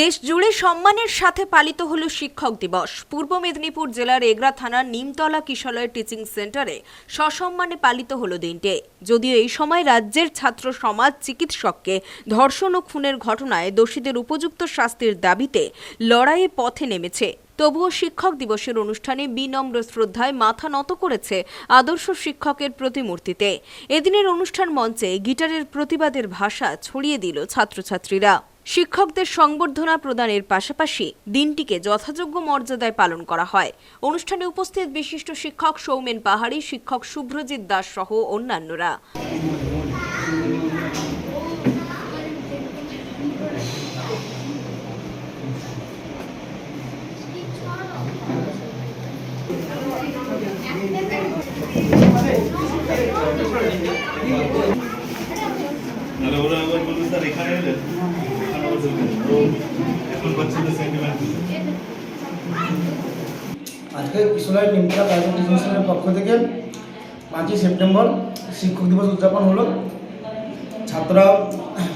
দেশ জুড়ে সম্মানের সাথে পালিত হলো শিক্ষক দিবস। পূর্ব মেদিনীপুর জেলার এগরা থানার নিমতলা কিশলয় টিচিং সেন্টারে সসম্মানে পালিত হলো দিনটি। যদিও এই সময় রাজ্যের ছাত্র সমাজ চিকিৎসককে ধর্ষণ ও খুনের ঘটনায় দোষীদের উপযুক্ত শাস্তির দাবিতে লড়াইয়ে পথে নেমেছে। তবুও শিক্ষক দিবসের অনুষ্ঠানে বিনম্র শ্রদ্ধায় মাথা নত করেছে আদর্শ শিক্ষকের প্রতিমূর্তিতে। এদিনের অনুষ্ঠান মঞ্চে গিটারের প্রতিবাদের ভাষা ছড়িয়ে দিল ছাত্রছাত্রীরা। শিক্ষকদের সংবর্ধনা প্রদানের পাশাপাশি দিনটিকে যথাযোগ্য মর্যাদায় পালন করা হয়। অনুষ্ঠানে উপস্থিত বিশিষ্ট শিক্ষক সৌমেন পাহাড়ি, শিক্ষক শুভ্রজিৎ দাস সহ অন্যান্যরা। ওরা আবার বলবে স্যার, এখানে এলেন? আজকে কিশোরগঞ্জ নিমতলা প্রাইভেট টিউশনের পক্ষ থেকে পাঁচই সেপ্টেম্বর শিক্ষক দিবস উদযাপন হলো। ছাত্ররা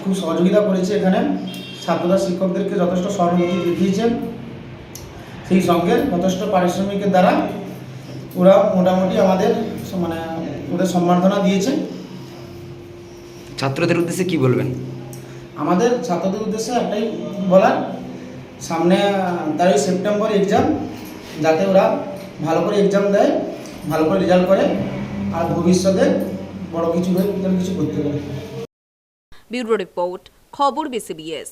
খুব সহযোগিতা করেছে এখানে। ছাত্ররা শিক্ষকদেরকে যথেষ্ট সহানুভূতি দেখিয়েছেন। সেই সঙ্গে যথেষ্ট পারিশ্রমিকের দ্বারা ওরা মোটামুটি আমাদের মানে ওদের সম্বর্ধনা দিয়েছে। ছাত্রদের উদ্দেশ্যে কি বলবেন? আমাদের ছাত্রদের উদ্দেশ্যে একটাই বলার, সামনে তেরোই সেপ্টেম্বর এক্সাম যাতে ওরা ভালো করে এক্সাম দেয়, ভালো করে রেজাল্ট করে, আর ভবিষ্যতে বড় কিছু হয়ে কিছু করতে পারে। ব্যুরো রিপোর্ট, খবর বিসিবিএস